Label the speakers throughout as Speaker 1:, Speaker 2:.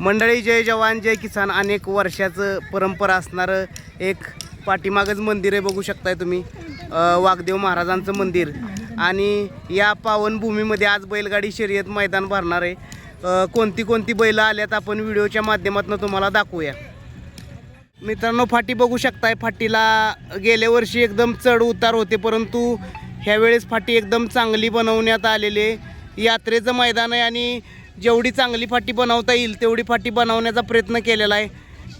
Speaker 1: मंडळी जय जवान जय किसान. अनेक वर्षाचं परंपरा असणारं एक पाठीमागच मंदिर आहे बघू शकताय तुम्ही. वाघदेव महाराजांचं मंदिर. आणि या पावनभूमीमध्ये आज बैलगाडी शर्यत मैदान भरणार आहे. कोणती कोणती बैलं आल्यात आपण व्हिडिओच्या माध्यमातून तुम्हाला दाखवूया. मित्रांनो फाटी बघू शकताय. फाटीला गेल्या वर्षी एकदम चढ उतार होते परंतु ह्यावेळेस फाटी एकदम चांगली बनवण्यात आलेली यात्रेचं मैदान आहे आणि जेवढी चांगली फाटी बनवता येईल तेवढी फाटी बनवण्याचा प्रयत्न केलेला आहे.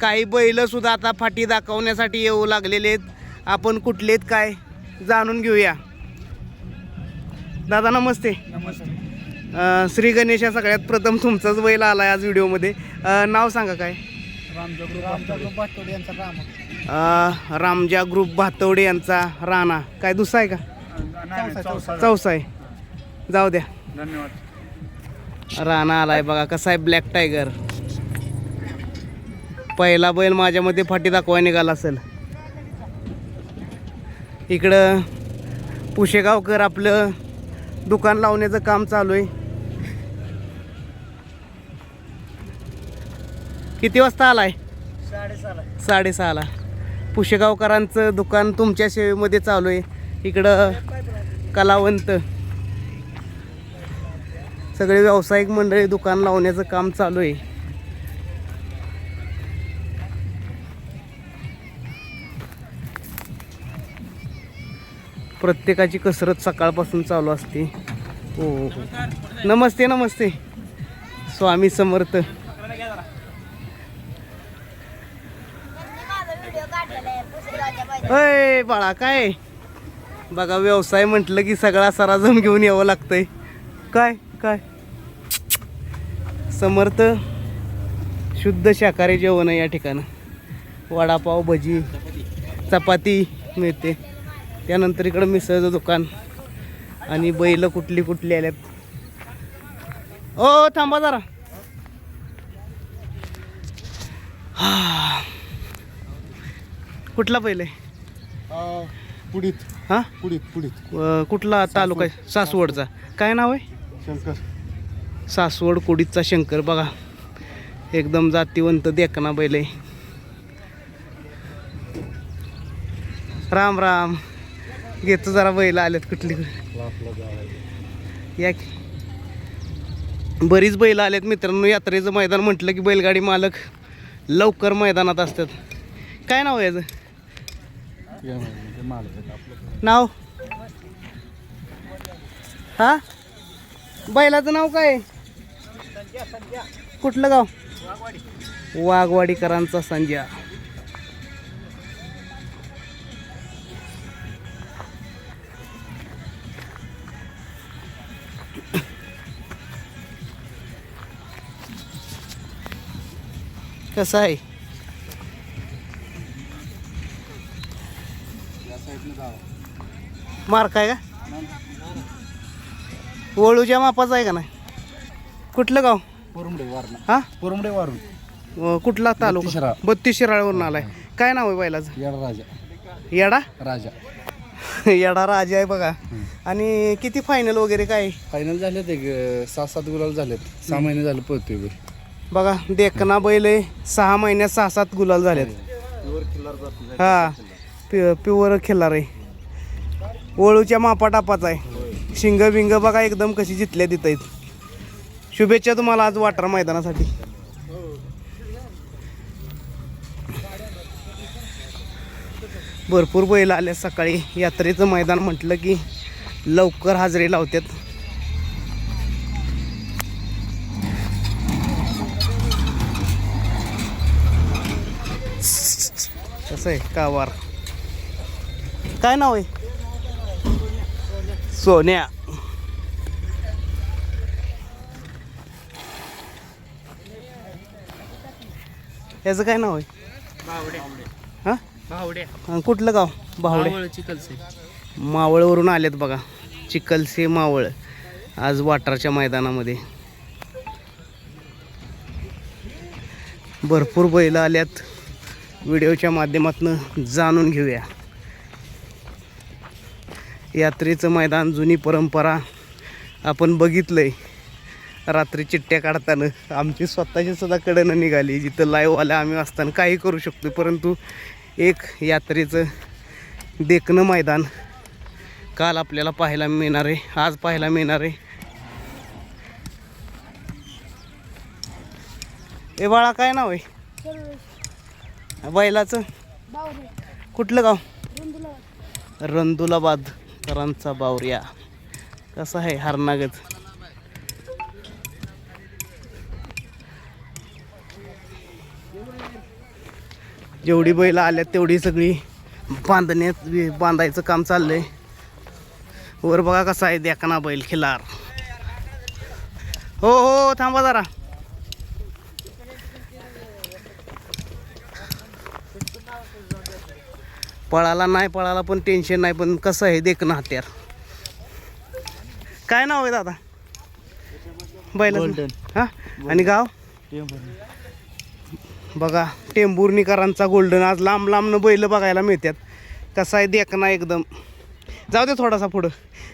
Speaker 1: काही बैलंसुद्धा आता फाटी दाखवण्यासाठी येऊ लागलेले आहेत. आपण कुठले आहेत काय जाणून घेऊया. दादा नमस्ते.
Speaker 2: नमस्ते.
Speaker 1: श्री गणेश या सगळ्यात प्रथम तुमचाच बैल आला आहे आज व्हिडिओमध्ये. नाव सांगा काय?
Speaker 2: रामजगरू पाटोड यांचा राम.
Speaker 1: अ, रामजा ग्रुप भातवडे यांचा राणा. काय दुसरा आहे का? चौसा आहे. जाऊ द्या.
Speaker 2: धन्यवाद.
Speaker 1: राणा आलाय बघा कसा आहे ब्लॅक टायगर पहिला बैल माझ्यामध्ये फाटी दाखवा निघाला असेल. इकडं पुशेगावकर आपलं दुकान लावण्याचं काम चालू आहे. किती वाजता आलाय?
Speaker 2: साडेसहाला
Speaker 1: साडेसहाला पुशेगावकरांचं दुकान तुमच्या सेवेमध्ये चालू आहे. इकडं कलावंत. सगळे व्यावसायिक मंडळी दुकान लावण्याचं काम चालू आहे. प्रत्येकाची कसरत सकाळपासून चालू असते. हो हो हो. नमस्ते नमस्ते. स्वामी समर्थ. अय बाळा काय? बघा व्यवसाय म्हटलं की सगळा सराजम घेऊन यावं लागतंय. काय? काय? समर्थ शुद्ध शाकाहारी जेवण आहे या ठिकाणं. वडापाव भजी चपाती मिळते. त्यानंतर इकडं मिसळचं दुकान. आणि बैल कुठली कुठली आल्यात. ओ थांबा जरा. हा. कुठला बैल आहे?
Speaker 2: पुडीत
Speaker 1: हा?
Speaker 2: पुडीत पुडीत
Speaker 1: अ, कुठला तालुका आहे? सासवडचा. काय नाव आहे?
Speaker 2: शंकर.
Speaker 1: सासवड कोडीचा शंकर बघा. एकदम जातीवंत देखना बैल. राम राम. घेतो जरा बैल आल्यात कुठली या की. बरीच बैल आल्यात मित्रांनो यात्रेचं मैदान म्हटलं की बैलगाडी मालक लवकर मैदानात असतात. काय नाव याचं? नाव? हा? बैलाचं नाव काय? कुठलं गाव? वाघवाडीकरांचा संजय. कसं आहे? मार्क आहे का? वळूच्या मापाचा आहे का नाही? कुठलं गाव?
Speaker 2: पुरमडे वारून.
Speaker 1: हा?
Speaker 2: पुरमडे वारून.
Speaker 1: अ, कुठला तालुका?
Speaker 2: शिराळ.
Speaker 1: बत्तीस शिराळवरून आलाय. काय नाव आहे बैलाचं?
Speaker 2: येडा राजा.
Speaker 1: येडा?
Speaker 2: राजा.
Speaker 1: येडा राजा आहे बघा. आणि किती फायनल वगैरे काय?
Speaker 2: फायनल झालेत एक सहा सात गुलाल झालेत. सहा महिने झाले पळतोय बैल.
Speaker 1: बघा देखना बैल आहे. सहा महिन्यात सहा सात गुलाल झालेत. हा प्यु प्युअर खिल्लार आहे. वळूच्या मापाटापाचा आहे. शिंग बिंग बघा एकदम कशी जितल्या देत आहेत. शुभेच्छा तुम्हाला आज वाटर मैदानासाठी. भरपूर बैल आल्या सकाळी. यात्रेचं मैदान म्हटलं की लवकर हजेरी लावतात. कसं आहे? कावार. काय नाव आहे? सोन्या. याचं काय नाव आहे? हा? कुठलं गाव?
Speaker 2: चिकलसे.
Speaker 1: मावळवरून आलेत बघा. चिखलसे मावळ. आज वाटारच्या मैदानामध्ये. भरपूर बैल आल्यात. व्हिडिओच्या माध्यमातून जाणून घेऊया. यात्रेचं मैदान जुनी परंपरा आपण बघितलंय. रात्री चिट्ट्या काढताना आमची स्वतःची सुद्धा कडनं निघाली. जिथं लाईव्ह आल्या आम्ही असताना काही करू शकतो परंतु एक यात्रेचं देखणं मैदान काल आपल्याला पाहायला मिळणार आहे आज पाहायला मिळणार आहे. ए बाळा काय नाव आहे? बैलाचं? कुठलं गाव? रंदुलाबाद. सरांचा बावऱ्या कसा आहे हरनागत जेवढी बैल आल्यात तेवढी सगळी बांधण्यात बांधायचं काम चाललंय. वर बघा कसा आहे द्याकना बैल खिलार. हो हो थांबा जरा. पळाला नाही पळाला पण टेन्शन नाही पण कसं आहे देखणं हत्यार. काय नाव आहे दादा? बैल हा? आणि गाव? बघा टेंभुर्णीकरांचा गोल्डन. आज लांब लांबनं बैल बघायला मिळतात. कसा आहे देखना एकदम. जाऊ दे थोडासा पुढं.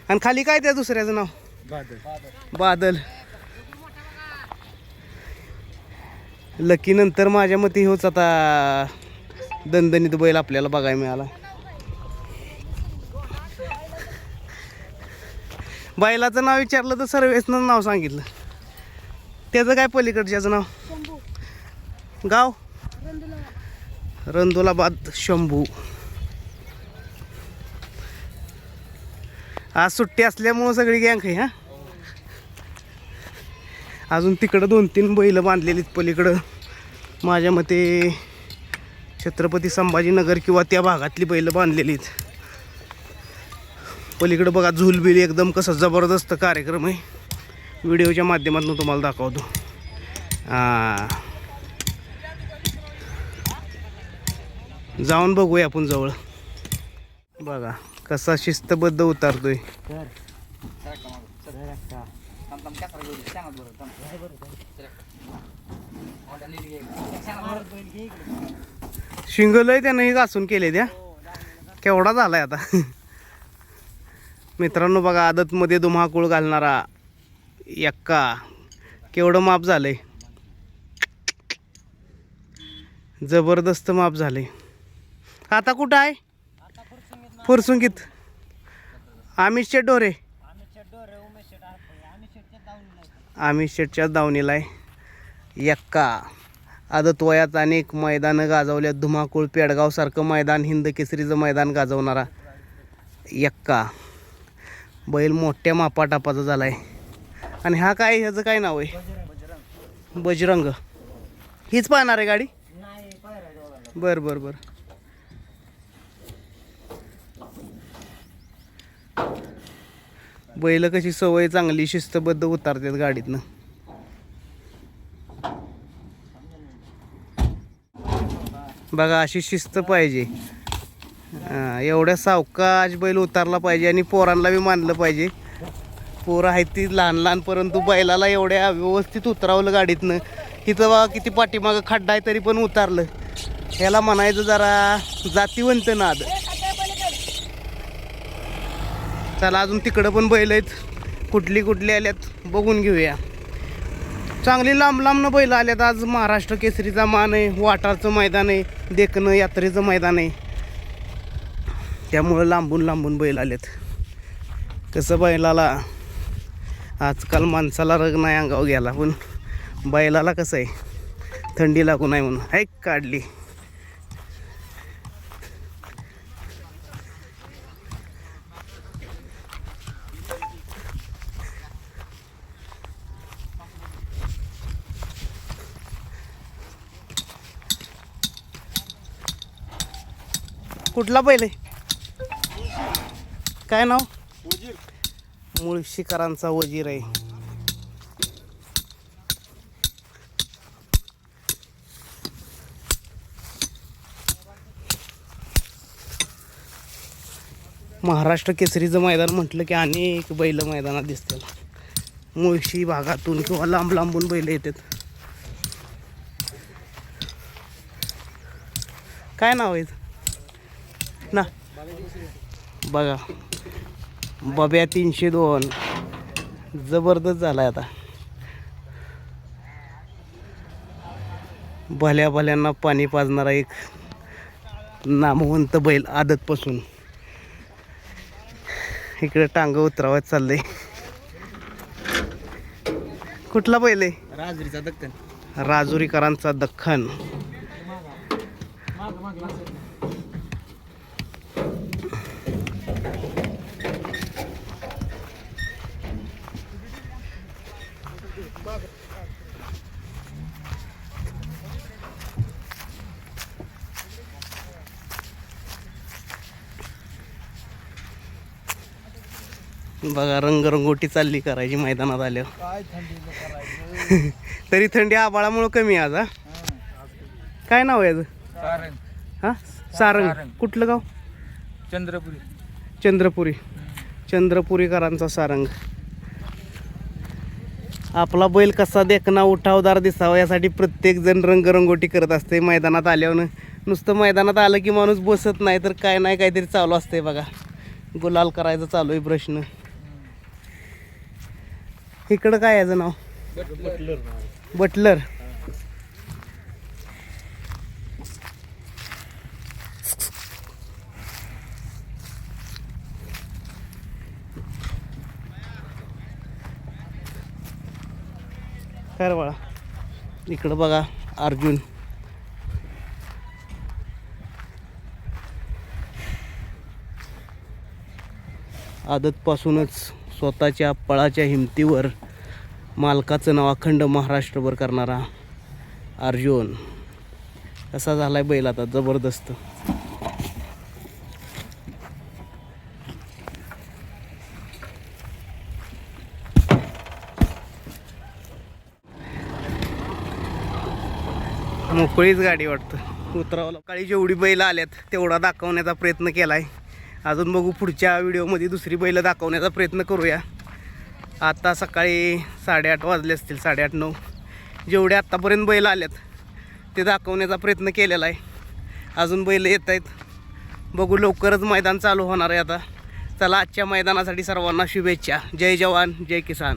Speaker 1: आणि खाली काय त्या दुसऱ्याचं नाव? बादल. लकी नंतर माझ्या मते होच आता दणदणीत बैल आपल्याला बघायला मिळाला. बैलाचं नाव विचारलं तर सर्वेसनं नाव सांगितलं. त्याचं काय पलीकडच्याचं नाव? गाव? रंदुलाबाद शंभू. आज सुट्टी असल्यामुळं सगळी गँग आहे हा? अजून तिकडं दोन तीन बैल बांधलेलीत पलीकडं. माझ्या मते छत्रपती संभाजीनगर किंवा त्या भागातली बैल बांधलेलीत पलीकडं बघा झुलबिल एकदम कसं जबरदस्त कार्यक्रम आहे. व्हिडिओच्या माध्यमातून तुम्हाला दाखवतो. जाऊन बघूया आपण जवळ. बघा कसा शिस्तबद्ध उतारतोय. शिंगलय त्यानं घासून केले त्या. केवढा झालाय आता. मित्रांनो बघा आदतमध्ये धुमाकूळ घालणारा एक्का केवढं माप झालंय. जबरदस्त माप झाले आता कुठं आहे? फुरसुंगीत आमिष शेट डोरे. आमिष शेटच्या दावणीला आहे. एक्का आदत वयात अनेक मैदानं गाजवल्यात. धुमाकूळ पेडगावसारखं मैदान हिंद केसरीचं मैदान गाजवणारा एक्का बैल मोठ्या मापाटापाचा झाला आहे आणि हा काय ह्याचं काय नाव आहे? बजरंग. हीच पाहणार आहे गाडी? बर बर बर. बैल कशी सवय चांगली शिस्तबद्ध उतारतात गाडीतनं. बघा अशी शिस्त पाहिजे. एवढ्या सावकाश बैल उतारला पाहिजे आणि पोरांना बी मानलं पाहिजे. पोरं आहेत ती लहान लहान परंतु बैलाला एवढ्या व्यवस्थित उतरावलं गाडीतनं. तिथं बघा किती पाठीमागं खड्डा आहे तरी पण उतारलं. ह्याला म्हणायचं जरा जातीवंत नाद. चला अजून तिकडं पण बैल आहेत. कुठली कुठली आल्यात बघून घेऊया. चांगली लांब लांबनं बैल आल्यात. आज महाराष्ट्र केसरीचा मान आहे वाटारचं मैदान आहे देखणं यात्रेचं मैदान आहे. त्यामुळं लांबून लांबून बैल आलेत. कसं बैलाला आजकाल माणसाला रग नाही अंगावर घ्यायला पण बैलाला कसं आहे थंडी लागू नाही म्हणून. ऐक काढली. कुठला बैल आहे काय नाव? मुळशीकरांचा वजीर आहे. महाराष्ट्र केसरीचं मैदान म्हटलं की अनेक बैल मैदानात दिसतात. मुळशी भागातून किंवा लांब लांबून बैल येतात. काय नाव ना? बघा. बब्या तीनशे दोन. जबरदस्त झाला आता. भल्या भल्यांना पाणी पाजणारा एक नामवंत बैल आदतपासून. इकडे टांग उतरावत चाललंय. कुठला बैल आहे?
Speaker 3: राजुरीचा दख्खन.
Speaker 1: राजुरीकरांचा दख्खन. बघा रंगरंगोटी चालली करायची मैदानात आल्यावर. तरी थंडी आबाळामुळं कमी आज हा? काय नाव आहे हा? सारंग.
Speaker 3: सारंग.
Speaker 1: कुठलं गाव?
Speaker 3: चंद्रपुरी.
Speaker 1: चंद्रपुरी. चंद्रपुरीकरांचा सारंग. आपला बैल कसा देखना उठावदार दिसावा यासाठी प्रत्येक जण रंगरंगोटी करत असते मैदानात आल्यावर नुसतं मैदानात आलं की माणूस बसत नाही तर काय नाही काहीतरी चालू असतंय बघा. गुलाल करायचं चालू आहे प्रश्न. इकडं काय याचं नाव? बटलर. बटलर रे बाळा इकडं बघा अर्जुन. आदतपासूनच स्वतःच्या पळाच्या हिमतीवर मालकाचं नाव अखंड महाराष्ट्रभर करणारा अर्जुन. कसा झालाय बैल आता? जबरदस्त. मोकळीच गाडी वाटतं. उतरावं काळी जेवढी बैल आल्यात तेवढा दाखवण्याचा प्रयत्न केला आहे अजून बघू पुढच्या व्हिडिओमध्ये दुसरी बैल दाखवण्याचा प्रयत्न करूया. आता सकाळी साडेआठ वाजले असतील साडेआठ नऊ. जेवढे आत्तापर्यंत बैल आल्यात ते दाखवण्याचा प्रयत्न केलेला आहे. अजून बैल येत आहेत. बघू लवकरच मैदान चालू होणार आहे आता. चला आजच्या मैदानासाठी सर्वांना शुभेच्छा. जय जवान जय किसान.